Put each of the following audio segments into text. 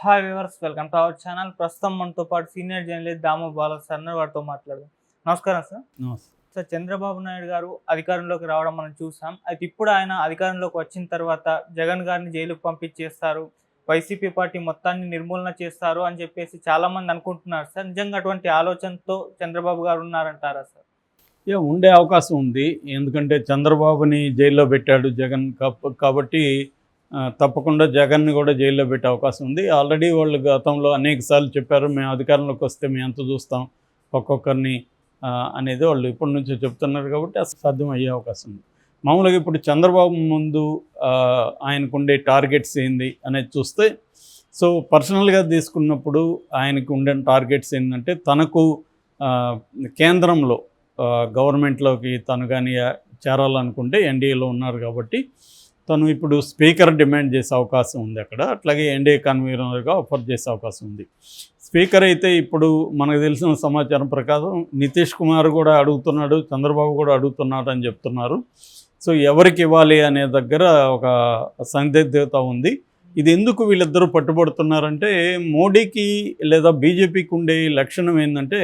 Hi viewers welcome to our channel ప్రస్తుతం మనతో పాటు senior journalist Damu Bala sir. వారితో మాట్లాడదాం. నమస్కారం సార్ సార్ చంద్రబాబు నాయుడు గారు అధికారంలోకి రావడం మనం చూసాం. అయితే ఇప్పుడు ఆయన అధికారంలోకి వచ్చిన తర్వాత జగన్ గారిని జైలుకు పంపించేస్తారు. వైసీపీ పార్టీ మొత్తాన్ని నిర్మూలన చేస్తారు అని చెప్పేసి చాలా మంది అనుకుంటున్నారు సార్ నిజంగా అటువంటి ఆలోచనతో చంద్రబాబు గారు ఉన్నారంటారా సార్ ఏ ఉండే అవకాశం ఉంది. ఎందుకంటే చంద్రబాబుని జైల్లో పెట్టాడు జగన్ కాబట్టి తప్పకుండా జగన్ని కూడా జైల్లో పెట్టే అవకాశం ఉంది. ఆల్రెడీ వాళ్ళు గతంలో అనేక సార్లు చెప్పారు మేము అధికారంలోకి వస్తే మేము ఎంత చూస్తాం ఒక్కొక్కరిని అనేది వాళ్ళు ఇప్పటి నుంచే చెప్తున్నారు కాబట్టి అసలు సాధ్యం అయ్యే అవకాశం ఉంది. మామూలుగా ఇప్పుడు చంద్రబాబు ముందు ఆయనకుండే టార్గెట్స్ ఏంది అనేది చూస్తే సో పర్సనల్గా తీసుకున్నప్పుడు ఆయనకు ఉండే టార్గెట్స్ ఏంటంటే తనకు కేంద్రంలో గవర్నమెంట్లోకి తను కానీ చేరాలనుకుంటే ఎన్డీఏలో ఉన్నారు కాబట్టి తను ఇప్పుడు స్పీకర్ డిమాండ్ చేసే అవకాశం ఉంది అక్కడ. అట్లాగే ఎన్డీఏ కన్వీనర్గా ఆఫర్ చేసే అవకాశం ఉంది. స్పీకర్ అయితే ఇప్పుడు మనకు తెలిసిన సమాచారం ప్రకారం నితీష్ కుమార్ కూడా అడుగుతున్నాడు చంద్రబాబు కూడా అడుగుతున్నాడు అని చెప్తున్నారు. సో ఎవరికి ఇవ్వాలి అనే దగ్గర ఒక సందిగ్ధత ఉంది. ఇది ఎందుకు వీళ్ళిద్దరూ పట్టుబడుతున్నారంటే మోడీకి లేదా బీజేపీకి ఉండే లక్షణం ఏంటంటే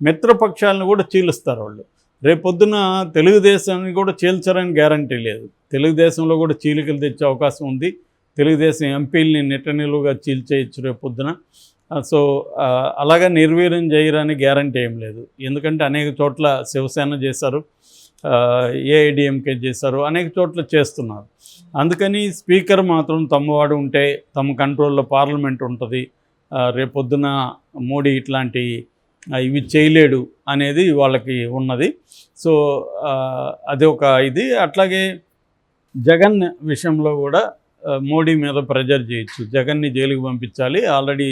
మిత్రపక్షాలను కూడా చీలుస్తారు వాళ్ళు. రేపొద్దున తెలుగుదేశాన్ని కూడా చీల్చరని గ్యారంటీ లేదు. తెలుగుదేశంలో కూడా చీలికలు తెచ్చే అవకాశం ఉంది. తెలుగుదేశం ఎంపీలని నిట్టనిలుగా చీల్చేయచ్చు రేపొద్దున. సో అలాగా నిర్వీర్యం చేయరని గ్యారంటీ ఏం లేదు. ఎందుకంటే అనేక చోట్ల శివసేన చేశారు ఏఐడిఎంకే చేశారు అనేక చోట్ల చేస్తున్నారు. అందుకని స్పీకర్ మాత్రం తమవాడు ఉంటే తమ కంట్రోల్లో పార్లమెంట్ ఉంటుంది. రేపొద్దున మోడీ ఇట్లాంటి ఇవి చేయలేడు అనేది వాళ్ళకి ఉన్నది. సో అది ఒక ఇది. అట్లాగే జగన్ విషయంలో కూడా మోడీ మీద ప్రెజర్ చేయొచ్చు. జగన్ని జైలుకి పంపించాలి. ఆల్రెడీ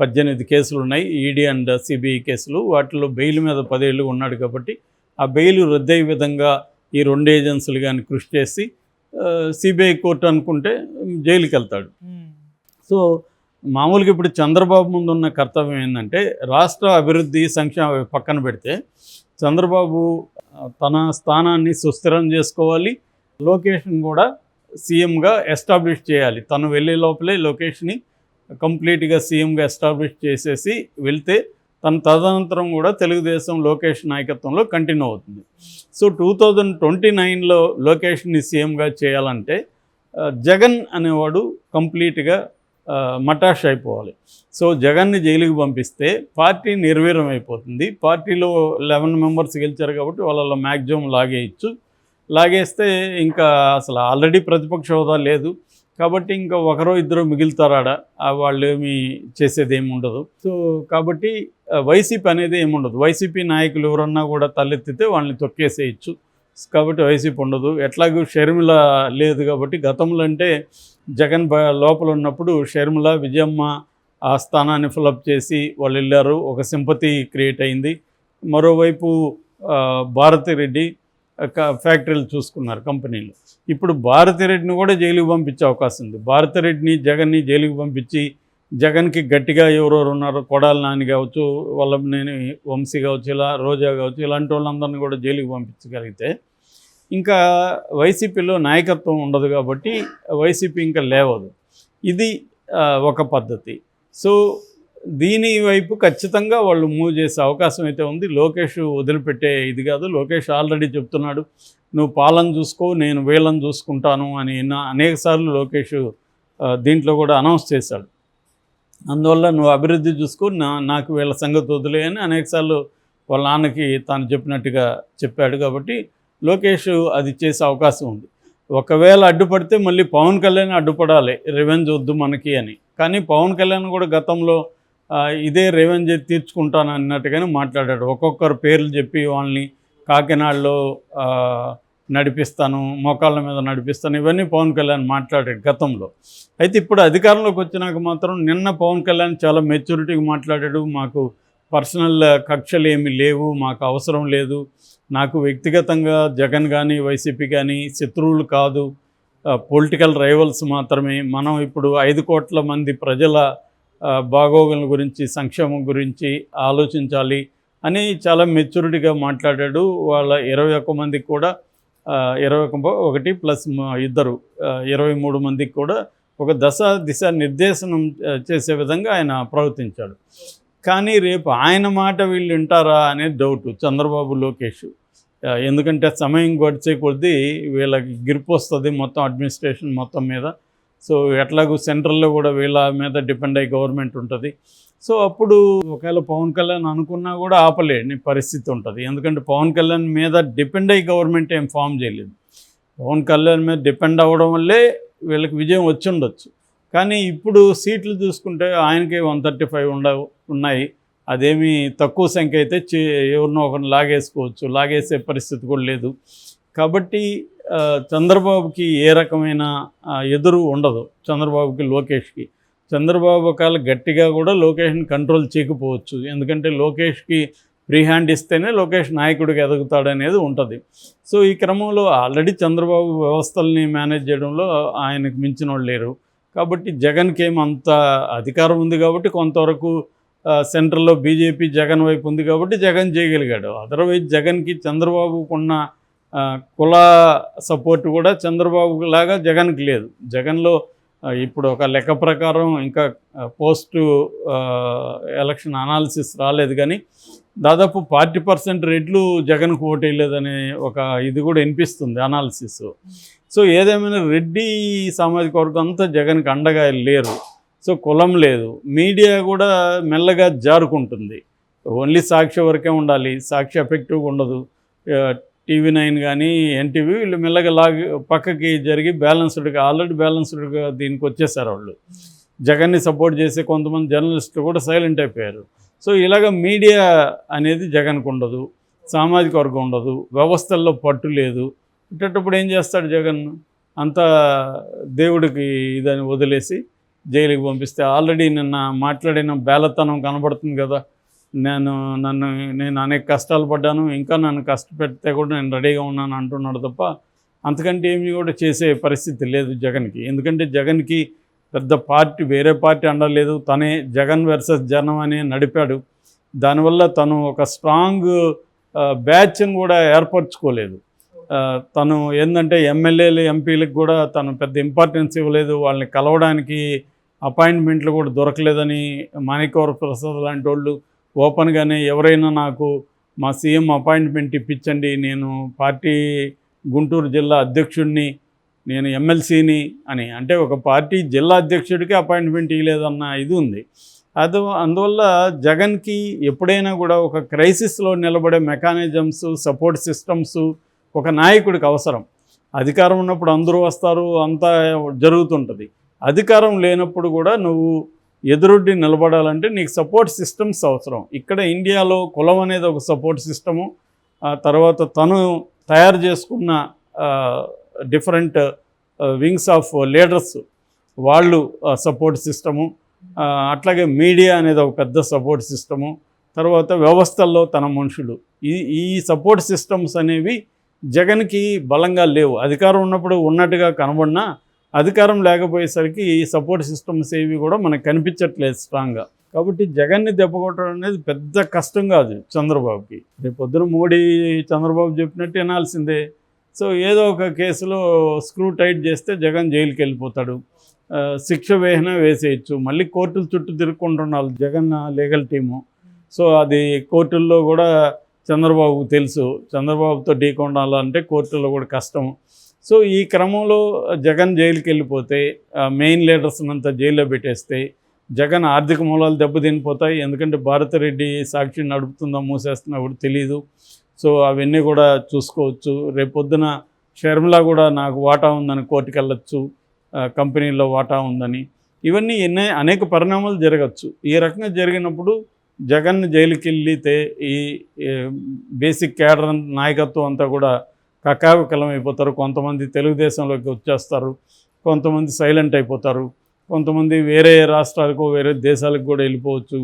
పద్దెనిమిది కేసులు ఉన్నాయి ఈడీ అండ్ సిబిఐ కేసులు. వాటిలో బెయిల్ మీద పదేళ్ళు ఉన్నాడు కాబట్టి ఆ బెయిల్ రద్దయ్యే విధంగా ఈ రెండు ఏజెన్సీలు కానీ కృషి చేసి సిబిఐ కోర్టు అనుకుంటే జైలుకి వెళ్తాడు సో మామూలుగా ఇప్పుడు చంద్రబాబు ముందు ఉన్న కర్తవ్యం ఏంటంటే రాష్ట్ర అభివృద్ధి సంక్షేమ పక్కన పెడితే చంద్రబాబు తన స్థానాన్ని సుస్థిరం చేసుకోవాలి. లొకేషన్ కూడా సీఎంగా ఎస్టాబ్లిష్ చేయాలి. తను వెళ్ళే లోపలే లొకేషన్ని కంప్లీట్గా సీఎంగా ఎస్టాబ్లిష్ చేసేసి వెళ్తే తన తదనంతరం కూడా తెలుగుదేశం లోకేష్ నాయకత్వంలో కంటిన్యూ అవుతుంది. సో టూ థౌజండ్ ట్వంటీ నైన్లో లోకేష్ని సీఎంగా చేయాలంటే జగన్ అనేవాడు కంప్లీట్గా మటాష్ అయిపోవాలి. సో జగన్ని జైలుకి పంపిస్తే పార్టీ నిర్వీర్యం అయిపోతుంది పార్టీలో లెవెన్ మెంబర్స్ గెలిచారు కాబట్టి వాళ్ళలో మ్యాక్సిమం లాగేయచ్చు. లాగేస్తే ఇంకా అసలు ఆల్రెడీ ప్రతిపక్ష హోదా లేదు. కాబట్టి ఇంకా ఒకరో ఇద్దరు మిగులుతారాడ. వాళ్ళు ఏమి చేసేది ఏమి ఉండదు సో కాబట్టి వైసీపీ అనేది ఏమి ఉండదు వైసీపీ నాయకులు ఎవరన్నా కూడా తలెత్తితే వాళ్ళని తొక్కేసేయచ్చు. కాబట్టి వైసీపీ ఉండదు. ఎట్లాగూ షర్మిల లేదు కాబట్టి గతంలో అంటే జగన్ లోపల ఉన్నప్పుడు షర్మిల విజయమ్మ ఆ స్థానాన్ని ఫిలప్ చేసి వాళ్ళు వెళ్ళారు. ఒక సింపతి క్రియేట్ అయింది. మరోవైపు భారతి భారతిరెడ్డి క- ఫ్యాక్టరీలు చూసుకున్నారు కంపెనీలు. ఇప్పుడు భారతిరెడ్డిని కూడా జైలుకి పంపించే అవకాశం ఉంది. భారతిరెడ్డిని జగన్ని జైలుకి పంపించి జగన్కి గట్టిగా ఎవరెవరు ఉన్నారో కొడాల నాని కావచ్చు వల్లభనేని వంశీ కావచ్చు ఇలా రోజా కావచ్చు ఇలాంటి వాళ్ళందరినీ కూడా జైలుకి పంపించగలిగితే ఇంకా వైసీపీలో నాయకత్వం ఉండదు కాబట్టి వైసీపీ ఇంకా లేవదు. ఇది ఒక పద్ధతి. సో దీని వైపు ఖచ్చితంగా వాళ్ళు మూవ్ చేసే అవకాశం అయితే ఉంది. లోకేష్ వదిలిపెట్టే ఇది కాదు. లోకేష్ ఆల్రెడీ చెప్తున్నాడు నువ్వు పాలన చూసుకో నేను వీళ్ళని చూసుకుంటాను అని నా- అనేక సార్లు లోకేష్ దీంట్లో కూడా అనౌన్స్ చేశాడు. అందువల్ల నువ్వు అభివృద్ధి చూసుకో నా నాకు వీళ్ళ సంగతి వదిలే అని అనేకసార్లు వాళ్ళ నాన్నకి తాను చెప్పినట్టుగా చెప్పాడు కాబట్టి లోకేష్ అది చేసే అవకాశం ఉంది. ఒకవేళ అడ్డుపడితే మళ్ళీ పవన్ కళ్యాణ్ అడ్డుపడాలి. రివెంజ్ వద్దు మనకి అని. కానీ పవన్ కళ్యాణ్ కూడా గతంలో ఇదే రివెంజ్ తీర్చుకుంటాను అన్నట్టుగానే మాట్లాడాడు. ఒక్కొక్కరు పేర్లు చెప్పి వాళ్ళని కాకినాడలో నడిపిస్తాను మోకాళ్ళ మీద నడిపిస్తాను ఇవన్నీ పవన్ కళ్యాణ్ మాట్లాడాడు గతంలో. అయితే ఇప్పుడు అధికారంలోకి వచ్చినాక మాత్రం నిన్న పవన్ కళ్యాణ్ చాలా మెచ్యూరిటీగా మాట్లాడాడు. మాకు పర్సనల్ కక్షలు ఏమీ లేవు మాకు అవసరం లేదు. నాకు వ్యక్తిగతంగా జగన్ కానీ వైసీపీ కానీ శత్రువులు కాదు. పొలిటికల్ రైవల్స్ మాత్రమే. మనం ఇప్పుడు ఐదు కోట్ల మంది ప్రజల బాగోగుల గురించి సంక్షేమం గురించి ఆలోచించాలి అని చాలా మెచ్యూరిటీగా మాట్లాడాడు. వాళ్ళ ఇరవై ఒక్క మందికి కూడా ఇరవై ఒక ఒకటి ప్లస్ ఇద్దరు ఇరవై మూడు మందికి కూడా ఒక దశ దిశ నిర్దేశనం చేసే విధంగా ఆయన ప్రవర్తించాడు. కానీ రేపు ఆయన మాట వీళ్ళు వింటారా అనేది డౌట్ చంద్రబాబు లోకేష్. ఎందుకంటే సమయం గడిచే కొద్దీ వీళ్ళకి గ్రిప్ వస్తుంది మొత్తం అడ్మినిస్ట్రేషన్ మొత్తం మీద. సో ఎట్లాగూ సెంట్రల్లో కూడా వీళ్ళ మీద డిపెండ్ అయ్యి గవర్నమెంట్ ఉంటుంది. సో అప్పుడు ఒకవేళ పవన్ కళ్యాణ్ అనుకున్నా కూడా ఆపలేని పరిస్థితి ఉంటుంది. ఎందుకంటే పవన్ కళ్యాణ్ మీద డిపెండ్ అయ్యి గవర్నమెంట్ ఏం ఫామ్ చేయలేదు. పవన్ కళ్యాణ్ మీద డిపెండ్ అవ్వడం వల్లే వీళ్ళకి విజయం వచ్చి ఉండొచ్చు. కానీ ఇప్పుడు సీట్లు చూసుకుంటే ఆయనకి వన్ థర్టీ ఫైవ్ ఉండవు ఉన్నాయి. అదేమి తక్కువ సంఖ్య అయితే చే- ఎవరినో ఒకరిని లాగేసుకోవచ్చు లాగేసే పరిస్థితి కూడా లేదు. కాబట్టి చంద్రబాబుకి ఏ రకమైన ఎదురు ఉండదు చంద్రబాబుకి లోకేష్కి. చంద్రబాబు ఒకవేళ గట్టిగా కూడా లోకేష్ని కంట్రోల్ చేయకపోవచ్చు. ఎందుకంటే లోకేష్కి ఫ్రీ హ్యాండ్ ఇస్తేనే లోకేష్ నాయకుడికి ఎదుగుతాడనేది ఉంటుంది. సో ఈ క్రమంలో ఆల్రెడీ చంద్రబాబు వ్యవస్థల్ని మేనేజ్ చేయడంలో ఆయనకు మించిన వాళ్ళు లేరు. కాబట్టి జగన్కి ఏం అంత అధికారం ఉంది కాబట్టి కొంతవరకు సెంటర్లో బీజేపీ జగన్ వైపు ఉంది కాబట్టి జగన్ చేయగలిగాడు. అదర్వైజ్ జగన్కి చంద్రబాబుకు ఉన్న కుల సపోర్ట్ కూడా చంద్రబాబు లాగా జగన్కి లేదు. జగన్లో ఇప్పుడు ఒక లెక్క ప్రకారం ఇంకా పోస్ట్ ఎలక్షన్ అనాలిసిస్ రాలేదు కానీ దాదాపు ఫార్టీ పర్సెంట్ రెట్లు జగన్కు ఓటేయలేదనే ఒక ఇది కూడా వినిపిస్తుంది అనాలిసిస్. సో ఏదేమైనా రెడ్డి సామాజిక వర్గం అంతా జగన్కి అండగా లేరు. సో కులం లేదు. మీడియా కూడా మెల్లగా జారుకుంటుంది. ఓన్లీ సాక్షి వరకే ఉండాలి. సాక్షి ఎఫెక్టివ్గా ఉండదు. టీవీ నైన్ కానీ ఎన్టీవీ వీళ్ళు మెల్లగా లాగి పక్కకి జరిగి బ్యాలెన్స్డ్గా ఆల్రెడీ బ్యాలెన్స్డ్గా దీనికి వచ్చేసారు వాళ్ళు. జగన్ని సపోర్ట్ చేసే కొంతమంది జర్నలిస్టులు కూడా సైలెంట్ అయిపోయారు. సో ఇలాగ మీడియా అనేది జగన్కు ఉండదు. సామాజిక వర్గం ఉండదు. వ్యవస్థల్లో పట్టు లేదు. ఇట్టప్పుడు ఏం చేస్తాడు జగన్? అంతా దేవుడికి ఇదని వదిలేసి జైలుకి పంపిస్తే ఆల్రెడీ నిన్న మాట్లాడిన బేలతనం కనబడుతుంది కదా. నేను నన్ను నేను అనేక కష్టాలు పడ్డాను. ఇంకా నన్ను కష్టపెడితే కూడా నేను రెడీగా ఉన్నాను అంటున్నాడు తప్ప అంతకంటే ఏమి కూడా చేసే పరిస్థితి లేదు జగన్కి. ఎందుకంటే జగన్కి పెద్ద పార్టీ వేరే పార్టీ అండలేదు తనే జగన్ వర్సెస్ జనం అని నడిపాడు. దానివల్ల తను ఒక స్ట్రాంగ్ బ్యాచ్ని కూడా ఏర్పరచుకోలేదు. తను ఏంటంటే ఎమ్మెల్యేలు ఎంపీలకు కూడా తను పెద్ద ఇంపార్టెన్స్ ఇవ్వలేదు. వాళ్ళని కలవడానికి అపాయింట్మెంట్లు కూడా దొరకలేదని మాణికవర ప్రసాద్ లాంటి వాళ్ళు ఓపెన్గానే ఎవరైనా నాకు మా సీఎం అపాయింట్మెంట్ ఇప్పించండి నేను పార్టీ గుంటూరు జిల్లా అధ్యక్షుడిని నేను ఎమ్మెల్సీని అని. అంటే ఒక పార్టీ జిల్లా అధ్యక్షుడికి అపాయింట్మెంట్ ఇవ్వలేదన్న ఇది ఉంది. అది అందువల్ల జగన్కి ఎప్పుడైనా కూడా ఒక క్రైసిస్లో నిలబడే మెకానిజమ్స్ సపోర్ట్ సిస్టమ్స్ ఒక నాయకుడికి అవసరం. అధికారం ఉన్నప్పుడు అందరూ వస్తారు అంతా జరుగుతుంటుంది. అధికారం లేనప్పుడు కూడా నువ్వు ఎదురొడ్డి నిలబడాలంటే నీకు సపోర్ట్ సిస్టమ్స్ అవసరం. ఇక్కడ ఇండియాలో కులం అనేది ఒక సపోర్ట్ సిస్టము ఆ తర్వాత తను తయారు చేసుకున్న డిఫరెంట్ వింగ్స్ ఆఫ్ లీడర్స్ వాళ్ళు సపోర్ట్ సిస్టము అట్లాగే మీడియా అనేది ఒక పెద్ద సపోర్ట్ సిస్టము తర్వాత వ్యవస్థల్లో తన మనుషులు. ఈ ఈ సపోర్ట్ సిస్టమ్స్ అనేవి జగన్కి బలంగా లేవు. అధికారం ఉన్నప్పుడు ఉన్నట్టుగా కనబడినా అధికారం లేకపోయేసరికి ఈ సపోర్ట్ సిస్టమ్స్ ఏవి కూడా మనకు కనిపించట్లేదు స్ట్రాంగ్గా కాబట్టి జగన్ని దెబ్బకొట్టడం అనేది పెద్ద కష్టం కాదు చంద్రబాబుకి. రేపు పొద్దున మోడీ చంద్రబాబు చెప్పినట్టు వినాల్సిందే. సో ఏదో ఒక కేసులో స్క్రూ టైట్ చేస్తే జగన్ జైలుకి వెళ్ళిపోతాడు. శిక్ష వేహన వేసేయచ్చు. మళ్ళీ కోర్టుల చుట్టూ తిరుక్కుంటున్నారు జగన్ లీగల్ టీము సో అది కోర్టుల్లో కూడా చంద్రబాబుకు తెలుసు. చంద్రబాబుతో ఢీకొండాలంటే కోర్టుల్లో కూడా కష్టం. సో ఈ క్రమంలో జగన్ జైలుకి వెళ్ళిపోతే మెయిన్ లీడర్స్ అంతా జైల్లో పెట్టేస్తే జగన్ ఆర్థిక మూలాలు దెబ్బతినిపోతాయి. ఎందుకంటే భారతిరెడ్డి సాక్షి నడుపుతుందా మూసేస్తుందా కూడా తెలియదు సో అవన్నీ కూడా చూసుకోవచ్చు. రేపొద్దున షర్మిల కూడా నాకు వాటా ఉందని కోర్టుకు వెళ్ళచ్చు. కంపెనీలో వాటా ఉందని. ఇవన్నీ ఎన్నో అనేక పరిణామాలు జరగచ్చు. ఈ రకంగా జరిగినప్పుడు జగన్ జైలుకి వెళ్తే ఈ ఈ బేసిక్ క్యాడర్ నాయకత్వం అంతా కూడా కకావికలం అయిపోతారు. కొంతమంది తెలుగుదేశంలోకి వచ్చేస్తారు. కొంతమంది సైలెంట్ అయిపోతారు. కొంతమంది వేరే రాష్ట్రాలకు వేరే దేశాలకు కూడా వెళ్ళిపోవచ్చు.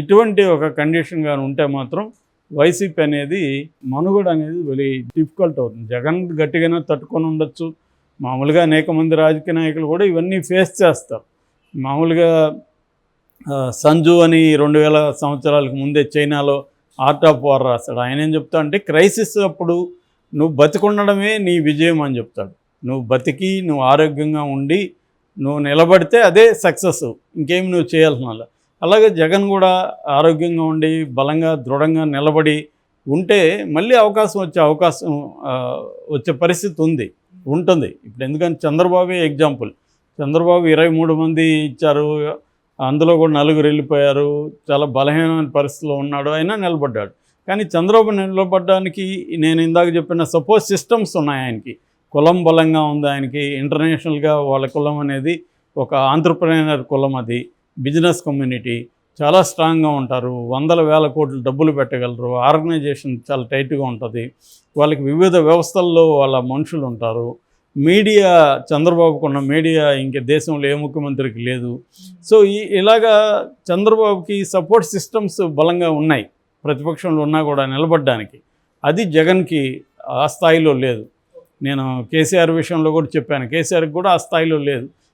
ఇటువంటి ఒక కండిషన్ కానీ ఉంటే మాత్రం వైసీపీ అనేది మనుగడ అనేది వెళ్ళి డిఫికల్ట్ అవుతుంది. జగన్ గట్టిగానే తట్టుకొని ఉండొచ్చు. మామూలుగా అనేక మంది రాజకీయ నాయకులు కూడా ఇవన్నీ ఫేస్ చేస్తారు. మామూలుగా సంజు అని రెండు వేల సంవత్సరాలకు ముందే చైనాలో ఆర్ట్ ఆఫ్ వార్ రాశాడు ఆయన ఏం చెప్తా అంటే క్రైసిస్ అప్పుడు నువ్వు బతికుండడమే నీ విజయం అని చెప్తాడు. నువ్వు బతికి నువ్వు ఆరోగ్యంగా ఉండి నువ్వు నిలబడితే అదే సక్సెస్. ఇంకేమి నువ్వు చేయాల్సిన వాళ్ళ అలాగే జగన్ కూడా ఆరోగ్యంగా ఉండి బలంగా దృఢంగా నిలబడి ఉంటే మళ్ళీ అవకాశం వచ్చే అవకాశం వచ్చే పరిస్థితి ఉంది ఉంటుంది. ఇప్పుడు ఎందుకంటే చంద్రబాబే ఎగ్జాంపుల్. చంద్రబాబు ఇరవై మూడు మంది ఇచ్చారు అందులో కూడా నలుగురు వెళ్ళిపోయారు చాలా బలహీనమైన పరిస్థితిలో ఉన్నాడు అయినా నిలబడ్డాడు. కానీ చంద్రబాబు నిలబడడానికి నేను ఇందాక చెప్పిన సపోజ్ సిస్టమ్స్ ఉన్నాయి ఆయనకి. కులం బలంగా ఉంది ఆయనకి. ఇంటర్నేషనల్గా వాళ్ళ కులం అనేది ఒక ఆంటర్ప్రినర్ కులం అది. బిజినెస్ కమ్యూనిటీ చాలా స్ట్రాంగ్గా ఉంటారు. వందల వేల కోట్లు డబ్బులు పెట్టగలరు. ఆర్గనైజేషన్ చాలా టైట్గా ఉంటుంది. వాళ్ళకి వివిధ వ్యవస్థల్లో వాళ్ళ మనుషులు ఉంటారు. మీడియా చంద్రబాబుకు ఉన్న మీడియా ఇంక దేశంలో ఏ ముఖ్యమంత్రికి లేదు. సో ఈ ఇలాగా చంద్రబాబుకి సపోర్ట్ సిస్టమ్స్ బలంగా ఉన్నాయి. ప్రతిపక్షంలో ఉన్నా కూడా నిలబడడానికి. అది జగన్కి ఆ స్థాయిలో లేదు. నేను కేసీఆర్ విషయంలో కూడా చెప్పాను. కేసీఆర్కి కూడా ఆ స్థాయిలో లేదు.